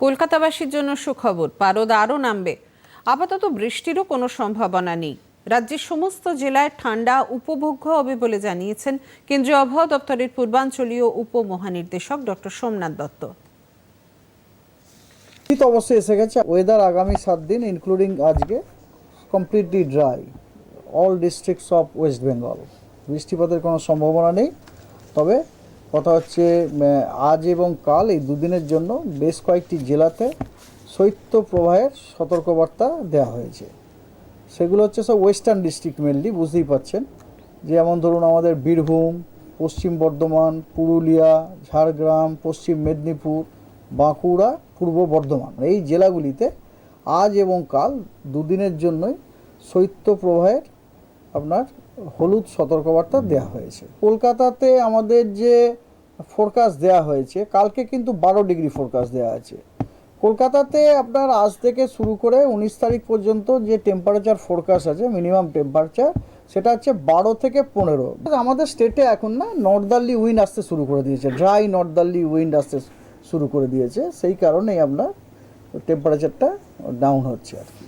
কলকাতাবাসীর জন্য সুখবর, পারদ আরও নামবে। আপাতত বৃষ্টিরও কোনো সম্ভাবনা নেই। রাজ্যের সমস্ত জেলায় ঠান্ডা উপভোগ্য হবে বলে জানিয়েছেন কেন্দ্রীয় আবহাওয়া দপ্তরের পূর্বাঞ্চলীয় উপমহানির্দেশক ডক্টর সোমনাথ দত্ত। শীত অবশ্যই এসে গেছে। ওয়েদার আগামী সাত দিন ইনক্লুডিং আজকে completely dry all districts of West Bengal বৃষ্টিপাতের কোনো সম্ভাবনা নেই। তবে কথা হচ্ছে আজ এবং কাল এই দুদিনের জন্য বেশ কয়েকটি জেলাতে শৈত্য প্রবাহের সতর্কবার্তা দেওয়া হয়েছে। সেগুলো হচ্ছে সব ওয়েস্টার্ন ডিস্ট্রিক্ট মেনলি বুঝতেই পাচ্ছেন যেমন ধরুন আমাদের বীরভূম, পশ্চিম বর্ধমান, পুরুলিয়া, ঝাড়গ্রাম, পশ্চিম মেদিনীপুর, বাঁকুড়া, পূর্ব বর্ধমান, এই জেলাগুলিতে আজ এবং কাল দুদিনের জন্যই শৈত্য প্রবাহের আপনার হলুদ সতর্কবার্তা দেওয়া হয়েছে। কলকাতাতে আমাদের যে ফোরকাস্ট দেওয়া হয়েছে। কালকে কিন্তু বারো ডিগ্রি ফোরকাস্ট দেওয়া আছে। কলকাতাতে আপনার আজ থেকে শুরু করে উনিশ তারিখ পর্যন্ত যে টেম্পারেচার ফোরকাস্ট আছে মিনিমাম টেম্পারেচার সেটা হচ্ছে বারো থেকে পনেরো। আমাদের স্টেটে এখন না নর্দার্লি উইন্ড আসতে শুরু করে দিয়েছে। ড্রাই নর্দার্লি উইন্ড আসতে শুরু করে দিয়েছে। সেই কারণেই আপনার টেম্পারেচারটা ডাউন হচ্ছে আর কি।